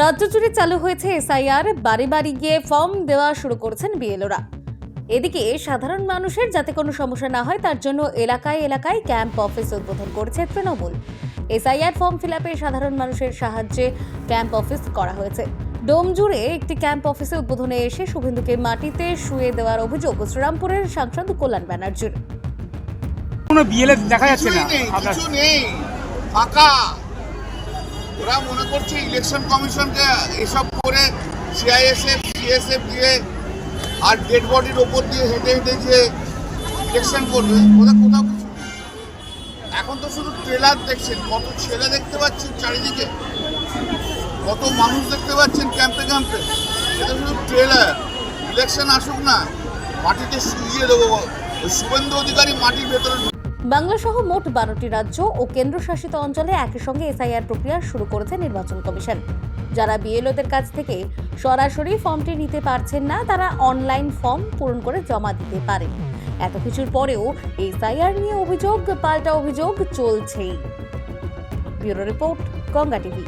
রাজ্য জুড়ে চালু হয়েছে এসআইআর বাড়ি বাড়ি গিয়ে ফর্ম দেওয়া শুরু করেছেন বিএলওরা। এদিকে সাধারণ মানুষের যাতে কোনো সমস্যা না হয় তার জন্য এলাকায় এলাকায় ক্যাম্প অফিস উদ্বোধন করেছে তৃণমূল। এসআইআর ফর্ম ফিল আপে সাধারণ মানুষের সাহায্যে ক্যাম্প অফিস করা হয়েছে। ডোমজুড়ে একটি ক্যাম্প অফিসে উদ্বোধনে এসে শুভেন্দুকে মাটিতে শুয়ে দেওয়ার অভিযোগ শ্রীরামপুরের সাংসদ কল্যাণ ব্যানার্জির। কোনো বিএলএ দেখা যাচ্ছে না ফাঁকা। ওরা মনে করছে ইলেকশন কমিশনকে এসব করে সিআইএসএফ সিএসএফ দিয়ে আর ডেড বডির ওপর দিয়ে হেঁটে হেঁটে যে ইলেকশন করবে, ওদের কোথাও কিছু এখন তো শুধু ট্রেলার দেখছেন, কত ছেলে দেখতে পাচ্ছেন চারিদিকে, কত মানুষ দেখতে পাচ্ছেন ক্যাম্পে ক্যাম্পে। এটা শুধু ট্রেলার ইলেকশন আসুক না, মাটিতে শুইয়ে দেবো। ওই শুভেন্দু অধিকারী মাটির ভেতরে বাংলা সহ মোট বারোটি রাজ্য ও কেন্দ্রশাসিত অঞ্চলে একই সঙ্গে এসআইআর প্রক্রিয়া শুরু করেছে নির্বাচন কমিশন। যারা বিএলওদের কাছ থেকে সরাসরি ফর্মটি নিতে পারছেন না, তারা অনলাইন ফর্ম পূরণ করে জমা দিতে পারে। এত কিছুর পরেও এসআইআর নিয়ে অভিযোগ, পাল্টা অভিযোগ চলছেই। Bureau report, Ganga TV.